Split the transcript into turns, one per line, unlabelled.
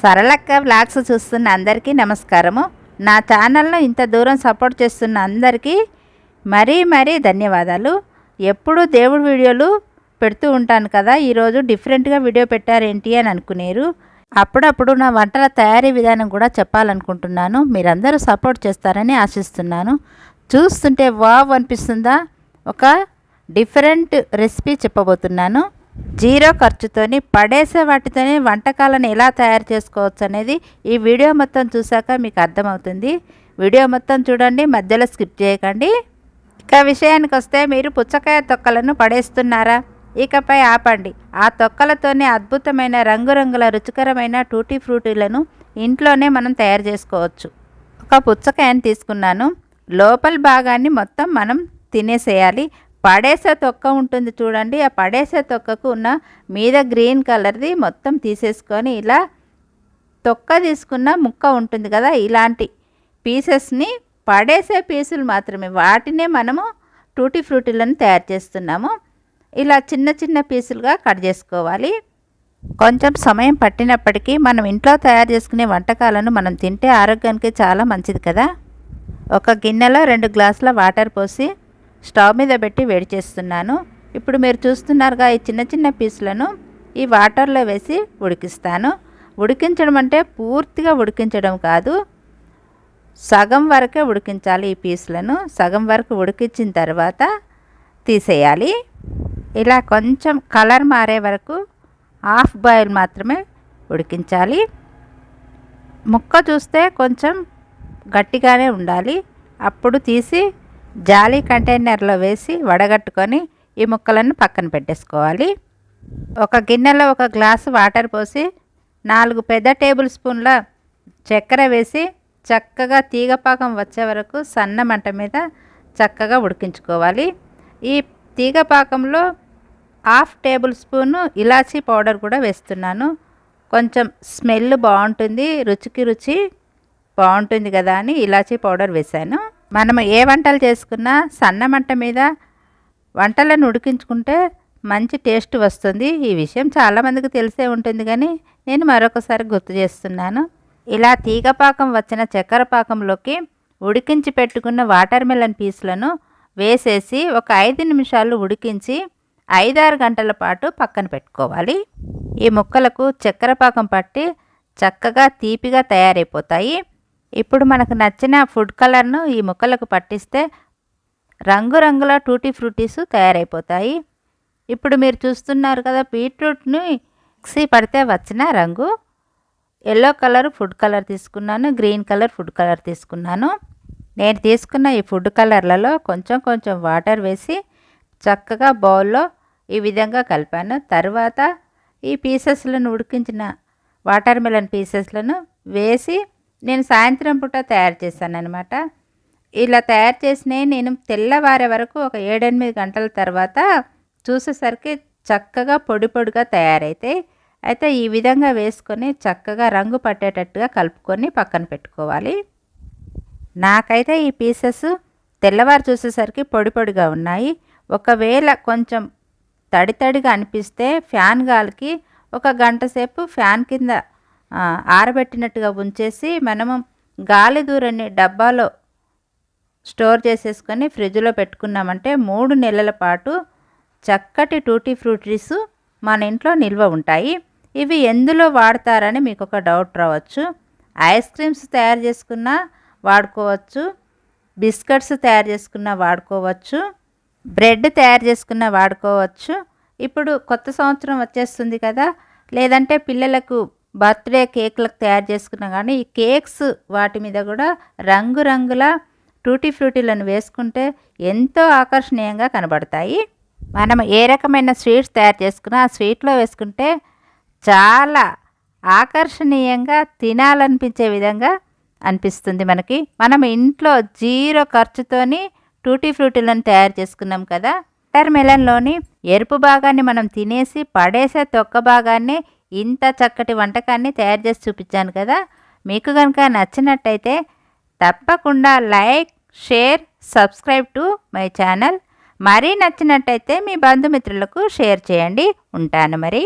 సరళక్క vlogs చూస్తున్న అందరికీ నమస్కారము. నా ఛానల్ను ఇంత దూరం సపోర్ట్ చేస్తున్న అందరికీ మరీ మరీ ధన్యవాదాలు. ఎప్పుడూ దేవుడి వీడియోలు పెడుతూ ఉంటాను కదా ఈరోజు డిఫరెంట్గా వీడియో పెట్టారేంటి అని అనుకునేరు. అప్పుడప్పుడు నా వంటల తయారీ విధానం కూడా చెప్పాలనుకుంటున్నాను. మీరందరూ సపోర్ట్ చేస్తారని ఆశిస్తున్నాను. చూస్తుంటే వావ్ అనిపిస్తుందా? ఒక డిఫరెంట్ రెసిపీ చెప్పబోతున్నాను. జీరో ఖర్చుతోని పడేసే వాటితోనే వంటకాలను ఎలా తయారు చేసుకోవచ్చు అనేది ఈ వీడియో మొత్తం చూసాక మీకు అర్థమవుతుంది. వీడియో మొత్తం చూడండి మధ్యలో స్కిప్ చేయకండి. ఇక విషయానికి వస్తే మీరు పుచ్చకాయ తొక్కలను పడేస్తున్నారా? ఇకపై ఆపండి. ఆ తొక్కలతోనే అద్భుతమైన రంగురంగుల రుచికరమైన టూటీ ఫ్రూటీలను ఇంట్లోనే మనం తయారు చేసుకోవచ్చు. ఒక పుచ్చకాయని తీసుకున్నాను. లోపల భాగాన్ని మొత్తం మనం తినేసేయాలి. పడేసే తొక్క ఉంటుంది చూడండి. ఆ పడేసే తొక్కకు ఉన్న మీద గ్రీన్ కలర్ది మొత్తం తీసేసుకొని ఇలా తొక్క తీసుకున్న ముక్క ఉంటుంది కదా ఇలాంటి పీసెస్ని పడేసే పీసులు మాత్రమే. వాటినే మనము టూటీ ఫ్రూటీలను తయారు చేస్తున్నాము. ఇలా చిన్న చిన్న పీసులుగా కట్ చేసుకోవాలి. కొంచెం సమయం పట్టినప్పటికీ మనం ఇంట్లో తయారు చేసుకునే వంటకాలను మనం తింటే ఆరోగ్యానికి చాలా మంచిది కదా. ఒక గిన్నెలో రెండు గ్లాసుల వాటర్ పోసి స్టవ్ మీద పెట్టి వేడి చేస్తున్నాను. ఇప్పుడు మీరు చూస్తున్నారుగా ఈ చిన్న చిన్న పీసులను ఈ వాటర్లో వేసి ఉడికిస్తాను. ఉడికించడం అంటే పూర్తిగా ఉడికించడం కాదు. సగం వరకే ఉడికించాలి ఈ పీసులను. సగం వరకు ఉడికించిన తర్వాత తీసేయాలి. ఇలా కొంచెం కలర్ మారే వరకు హాఫ్ బాయిల్ మాత్రమే ఉడికించాలి. ముక్క చూస్తే కొంచెం గట్టిగానే ఉండాలి. అప్పుడు తీసి జాలి కంటైనర్లో వేసి వడగట్టుకొని ఈ ముక్కలను పక్కన పెట్టేసుకోవాలి. ఒక గిన్నెలో ఒక గ్లాసు వాటర్ పోసి నాలుగు పెద్ద టేబుల్ స్పూన్ల చక్కెర వేసి చక్కగా తీగపాకం వచ్చే వరకు సన్న మంట మీద చక్కగా ఉడికించుకోవాలి. ఈ తీగపాకంలో హాఫ్ టేబుల్ స్పూను ఇలాచీ పౌడర్ కూడా వేస్తున్నాను. కొంచెం స్మెల్ బాగుంటుంది రుచికి రుచి బాగుంటుంది కదా అని ఇలాచీ పౌడర్ వేశాను. మనం ఏ వంటలు చేసుకున్నా సన్న మంట మీద వంటలను ఉడికించుకుంటే మంచి టేస్ట్ వస్తుంది. ఈ విషయం చాలామందికి తెలిసే ఉంటుంది కానీ నేను మరొకసారి గుర్తు చేస్తున్నాను. ఇలా తీగపాకం వచ్చిన చక్కెర పాకంలోకి ఉడికించి పెట్టుకున్న వాటర్ మెలన్ పీసులను వేసేసి ఒక ఐదు నిమిషాలు ఉడికించి ఐదారు గంటల పాటు పక్కన పెట్టుకోవాలి. ఈ ముక్కలకు చక్కెర పాకం పట్టి చక్కగా తీపిగా తయారైపోతాయి. ఇప్పుడు మనకు నచ్చిన ఫుడ్ కలర్ను ఈ ముక్కలకు పట్టిస్తే రంగురంగుల టూటీ ఫ్రూటీస్ తయారైపోతాయి. ఇప్పుడు మీరు చూస్తున్నారు కదా బీట్రూట్ని మిక్సీ పడితే వచ్చిన రంగు. ఎల్లో కలర్ ఫుడ్ కలర్ తీసుకున్నాను గ్రీన్ కలర్ ఫుడ్ కలర్ తీసుకున్నాను. నేను తీసుకున్న ఈ ఫుడ్ కలర్లలో కొంచెం కొంచెం వాటర్ వేసి చక్కగా బౌల్లో ఈ విధంగా కలిపాను. తర్వాత ఈ పీసెస్లను ఉడికించిన వాటర్ మెలన్ పీసెస్లను వేసి నేను సాయంత్రం పూట తయారు చేశాను అనమాట ఇలా తయారు చేసినవి నేను తెల్లవారే వరకు ఒక ఏడెనిమిది గంటల తర్వాత చూసేసరికి చక్కగా పొడి పొడిగా తయారైతే అయితే ఈ విధంగా వేసుకొని చక్కగా రంగు పట్టేటట్టుగా కలుపుకొని పక్కన పెట్టుకోవాలి. నాకైతే ఈ పీసెస్ తెల్లవారు చూసేసరికి పొడి పొడిగా ఉన్నాయి. ఒకవేళ కొంచెం తడి తడిగా అనిపిస్తే ఫ్యాన్ గాలికి ఒక గంట సేపు ఫ్యాన్ కింద ఆరబెట్టినట్టుగా ఉంచేసి మనము గాలి దూరని డబ్బాలో స్టోర్ చేసేసుకొని ఫ్రిడ్జ్లో పెట్టుకున్నామంటే మూడు నెలల పాటు చక్కటి టూటీ ఫ్రూటీస్ మన ఇంట్లో నిల్వ ఉంటాయి. ఇవి ఎందులో వాడతారని మీకు ఒక డౌట్ రావచ్చు. ఐస్ క్రీమ్స్ తయారు చేసుకున్న వాడుకోవచ్చు. బిస్కెట్స్ తయారు చేసుకున్న వాడుకోవచ్చు. బ్రెడ్ తయారు చేసుకున్న వాడుకోవచ్చు. ఇప్పుడు కొత్త సంవత్సరం వచ్చేస్తుంది కదా. లేదంటే పిల్లలకు బర్త్డే కేక్లకు తయారు చేసుకున్నా కానీ ఈ కేక్స్ వాటి మీద కూడా రంగురంగుల టూటీ ఫ్రూటీలను వేసుకుంటే ఎంతో ఆకర్షణీయంగా కనబడతాయి. మనం ఏ రకమైన స్వీట్స్ తయారు చేసుకున్నా ఆ స్వీట్లో వేసుకుంటే చాలా ఆకర్షణీయంగా తినాలనిపించే విధంగా అనిపిస్తుంది మనకి. మనం ఇంట్లో జీరో ఖర్చుతోని టూటీ ఫ్రూటీలను తయారు చేసుకున్నాం కదా వాటర్ మెలన్లోని ఎరుపు భాగాన్ని మనం తినేసి పడేసే తొక్క భాగాన్ని ఇంత చక్కటి వంటకాన్ని తయారు చేసి చూపించాను కదా. మీకు కనుక నచ్చినట్టయితే తప్పకుండా like share subscribe to my channel. మరీ నచ్చినట్టయితే మీ బంధుమిత్రులకు షేర్ చేయండి. ఉంటాను మరి.